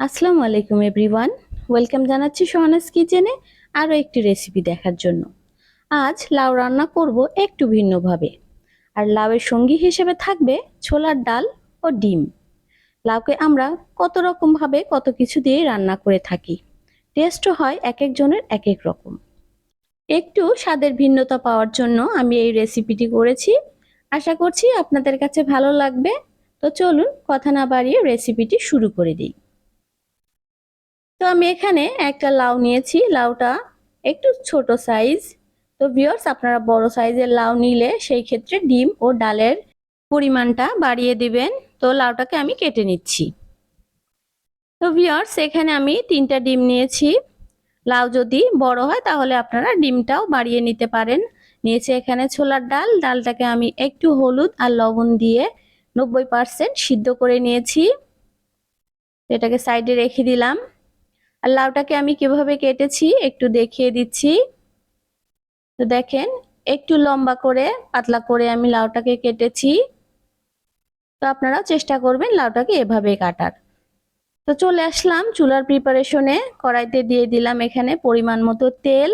আসসালামু আলাইকুম everyone. Welcome জানাচ্ছি সোহানাস কিচেনে আরও একটি রেসিপি দেখার জন্য। আজ লাউ রান্না করব একটু ভিন্নভাবে। আর লাউয়ের সঙ্গী হিসেবে থাকবে ছোলার ডাল ও ডিম। লাউকে আমরা কত রকমভাবে কত কিছু দিয়ে রান্না করে থাকি টেস্টও হয় এক একজনের এক এক রকম। একটু স্বাদের ভিন্নতা পাওয়ার জন্য আমি এই রেসিপিটি করেছি। আশা করছি আপনাদের কাছে ভালো লাগবে। তো চলুন কথা না বাড়িয়ে রেসিপিটি শুরু করে দিই। তো আমি এখানে একটা লাউ নিয়েছি। লাউটা একটু ছোট সাইজ তো ভিওর্স আপনারা বড় সাইজের লাউ নিলে সেই ক্ষেত্রে ডিম ও ডালের পরিমাণটা বাড়িয়ে দিবেন। তো লাউটাকে আমি কেটে নিচ্ছি। তো ভিওর্স এখানে আমি তিনটা ডিম নিয়েছি। লাউ যদি বড় হয়, তাহলে আপনারা ডিমটাও বাড়িয়ে নিতে পারেন। নিয়েছি এখানে ছোলার ডাল। ডালটাকে আমি একটু হলুদ আর লবণ দিয়ে নব্বই পার্সেন্ট সিদ্ধ করে নিয়েছি। এটাকে সাইডে রেখে দিলাম। আর লাউটাকে আমি কীভাবে কেটেছি একটু দেখিয়ে দিচ্ছি। তো দেখেন, একটু লম্বা করে, পাতলা করে আমি লাউটাকে কেটেছি। তো আপনারা চেষ্টা করবেন লাউটাকে এভাবে কাটার। তো চলে আসলাম চুলার প্রিপারেশনে কড়াইতে দিয়ে দিলাম এখানে পরিমাণ মতো তেল।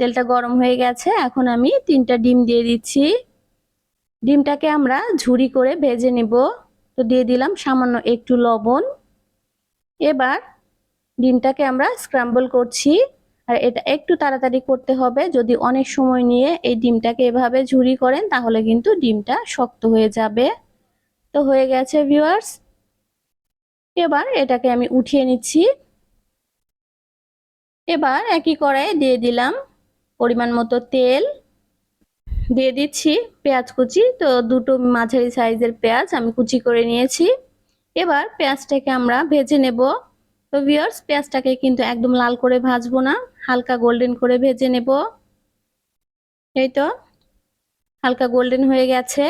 তেলটা গরম হয়ে গেছে, এখন আমি তিনটা ডিম দিয়ে দিচ্ছি। ডিমটাকে আমরা ঝুরি করে ভেজে নেব। তো দিয়ে দিলাম সামান্য একটু লবণ। এবার ডিমটাকে আমরা স্ক্রাম্বল করছি। আর এটা একটু তাড়াতাড়ি করতে হবে। যদি অনেক সময় নিয়ে এই ডিমটাকে এভাবে ঝুরি করেন, তাহলে কিন্তু ডিমটা শক্ত হয়ে যাবে। তো হয়ে গেছে ভিউয়ার্স এবার এটাকে আমি উঠিয়ে নিচ্ছি। এবার একই কড়াইয়ে দিয়ে দিলাম পরিমাণ মতো তেল। দিয়ে দিচ্ছি পেঁয়াজ কুচি। তো দুটো মাঝারি সাইজের পেঁয়াজ আমি কুচি করে নিয়েছি। এবার পেঁয়াজটাকে আমরা ভেজে নেব। তো ভিওর্স পেঁয়াজটাকে কিন্তু একদম লাল করে ভাজবো না, হালকা গোল্ডেন করে ভেজে নেব। এই তো, হালকা গোল্ডেন হয়ে গেছে।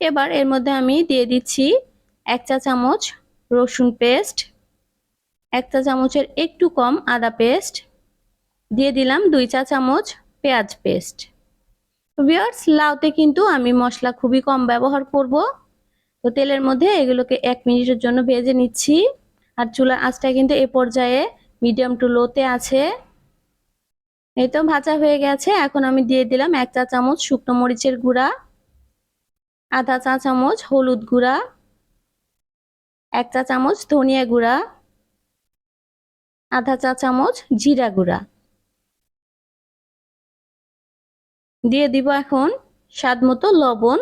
এবার এর মধ্যে আমি দিয়ে দিচ্ছি এক চা চামচ রসুন পেস্ট, এক চা চামচের একটু কম আদা পেস্ট, দিয়ে দিলাম দুই চা চামচ পেঁয়াজ পেস্ট। ভিওর্স লাউতে কিন্তু আমি মশলা খুবই কম ব্যবহার করব। তো তেলের মধ্যে এগুলোকে এক মিনিটের জন্য ভেজে নিচ্ছি। আর চুলার আঁচটা কিন্তু এ পর্যায়ে মিডিয়াম টু লোতে আছে। এই তো ভাজা হয়ে গেছে। এখন আমি দিয়ে দিলাম এক চা চামচ শুকনো মরিচের গুঁড়া, আধা চা চামচ হলুদ গুঁড়া, এক চা চামচ ধনিয়া গুঁড়া, আধা চা চামচ জিরা গুঁড়া। দিয়ে দিব এখন স্বাদ মতো লবণ।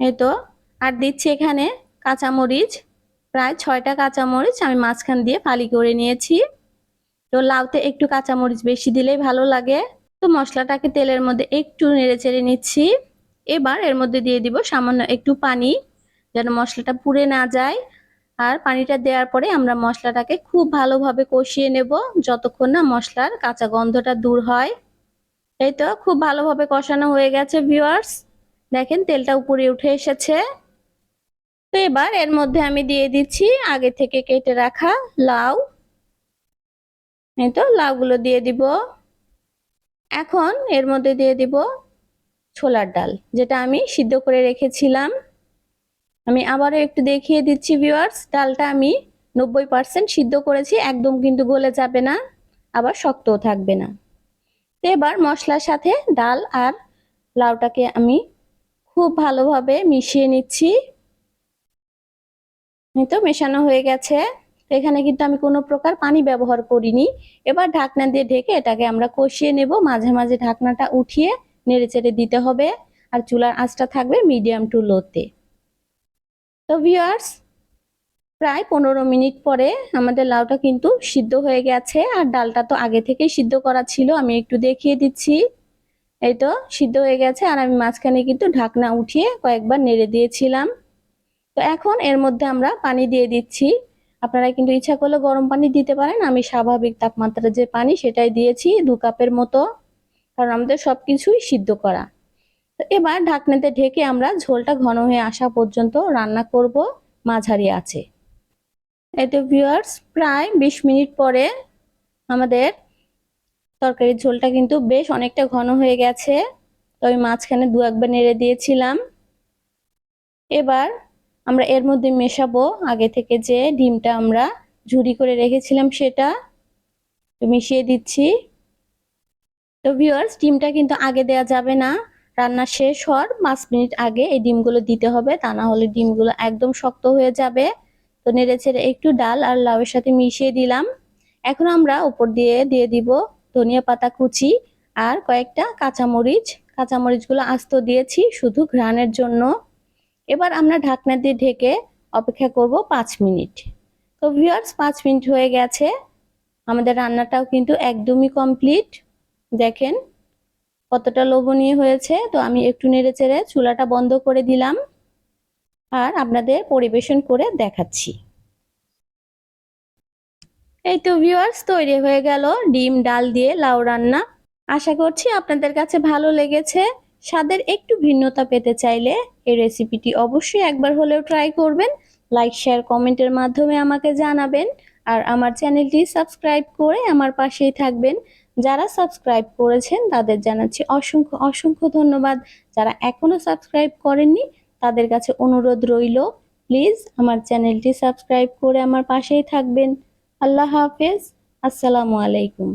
এই তো, আর দিচ্ছি এখানে কাঁচামরিচ, প্রায় ছয়টা কাঁচামরিচ আমি মাঝখান দিয়ে ফালি করে নিয়েছি। তো লাউতে একটু কাঁচামরিচ বেশি দিলেই ভালো লাগে। তো মশলাটাকে তেলের মধ্যে একটু নেড়ে চেড়ে নিচ্ছি। এবার এর মধ্যে দিয়ে দিব সামান্য একটু পানি, যেন মশলাটা পুড়ে না যায়। আর পানিটা দেওয়ার পরে আমরা মশলাটাকে খুব ভালোভাবে কষিয়ে নেব, যতক্ষণ না মশলার কাঁচা গন্ধটা দূর হয়। এই তো, খুব ভালোভাবে কষানো হয়ে গেছে ভিউয়ার্স দেখেন তেলটা উপরে উঠে এসেছে। তো এবার এর মধ্যে আমি দিয়ে দিচ্ছি আগে থেকে কেটে রাখা লাউ। এই তো লাউগুলো দিয়ে দিব। এখন এর মধ্যে দিয়ে দিব ছোলার ডাল, যেটা আমি সিদ্ধ করে রেখেছিলাম। আমি আবারও একটু দেখিয়ে দিচ্ছি ভিউয়ার্স ডালটা আমি নব্বই পার্সেন্ট সিদ্ধ করেছি, একদম কিন্তু গলে যাবে না, আবার শক্তও থাকবে না। তো এবার মশলার সাথে ডাল আর লাউটাকে আমি খুব ভালোভাবে মিশিয়ে নিচ্ছি। তো মেশানো হয়ে গেছে। এখানে কিন্তু আমি কোনো প্রকার পানি ব্যবহার করিনি। এবার ঢাকনা দিয়ে ঢেকে এটাকে আমরা কষিয়ে নেব। মাঝে মাঝে ঢাকনাটা উঠিয়ে নেড়ে চেড়ে দিতে হবে। আর চুলার আঁচটা থাকবে মিডিয়াম টু লোতে। তো ভিউয়ার্স, প্রায় পনেরো মিনিট পরে আমাদের লাউটা কিন্তু সিদ্ধ হয়ে গেছে। আর ডালটা তো আগে থেকেই সিদ্ধ করা ছিল, আমি একটু দেখিয়ে দিচ্ছি। এই তো সিদ্ধ হয়ে গেছে। আর আমি মাঝখানে কিন্তু ঢাকনা উঠিয়ে কয়েকবার নেড়ে দিয়েছিলাম। তো এখন এর মধ্যে আমরা পানি দিয়ে দিচ্ছি। আপনারা কিন্তু ইচ্ছা করলে গরম পানি দিতে পারেন। আমি স্বাভাবিক তাপমাত্রা যে পানি সেটাই দিয়েছি দু কাপের মতো, কারণ আমাদের সব কিছুই সিদ্ধ করা। তো এবার ঢাকনাতে ঢেকে আমরা ঝোলটা ঘন হয়ে আসা পর্যন্ত রান্না করব। মাঝারি আছে। এতে ভিউয়ার্স প্রায় বিশ মিনিট পরে আমাদের তরকারির ঝোলটা কিন্তু বেশ অনেকটা ঘন হয়ে গেছে। তো আমি মাঝখানে দু একবার নেড়ে দিয়েছিলাম। এবার আমরা এর মধ্যে মেশাবো। আগে থেকে যে ডিমটা আমরা ঝুড়ি করে রেখেছিলাম সেটা তো মিশিয়ে দিচ্ছি। তো ভিউয়ার্স, ডিমটা কিন্তু আগে দেওয়া যাবে না। রান্না শেষ হওয়ার পাঁচ মিনিট আগে এই ডিমগুলো দিতে হবে। তা না হলে ডিমগুলো একদম শক্ত হয়ে যাবে। তো নেড়ে ছেড়ে একটু ডাল আর লাউয়ের সাথে মিশিয়ে দিলাম। এখন আমরা উপর দিয়ে দিয়ে দিব ধনিয়া পাতা কুচি আর কয়েকটা কাঁচামরিচ। কাঁচামরিচগুলো আস্ত দিয়েছি শুধু ঘ্রাণের জন্য। এবার আমরা ঢাকনা দিয়ে ঢেকে অপেক্ষা করব পাঁচ মিনিট। তো ভিউয়ার্স পাঁচ মিনিট হয়ে গেছে। আমাদের রান্নাটাও কিন্তু একদমই কমপ্লিট দেখেন, কতটা লোভনীয় হয়েছে। তো আমি একটু নেড়ে চেড়ে চুলাটা বন্ধ করে দিলাম আর আপনাদের পরিবেশন করে দেখাচ্ছি। এই তো ভিউয়ার্স তৈরি হয়ে গেল ডিম, ডাল দিয়ে লাউ রান্না। আশা করছি আপনাদের কাছে ভালো লেগেছে। স্বাদের একটু ভিন্নতা পেতে চাইলে এই রেসিপিটি অবশ্যই একবার হলেও ট্রাই করবেন। লাইক শেয়ার কমেন্টের মাধ্যমে আমাকে জানাবেন। আর আমার চ্যানেলটি সাবস্ক্রাইব করে আমার পাশেই থাকবেন। যারা সাবস্ক্রাইব করেছেন, তাদের জানাচ্ছি অসংখ্য অসংখ্য ধন্যবাদ। যারা এখনও সাবস্ক্রাইব করেননি, তাদের কাছে অনুরোধ রইল প্লিজ আমার চ্যানেলটি সাবস্ক্রাইব করে আমার পাশেই থাকবেন। আল্লাহ হাফেজ। আসসালামু আলাইকুম।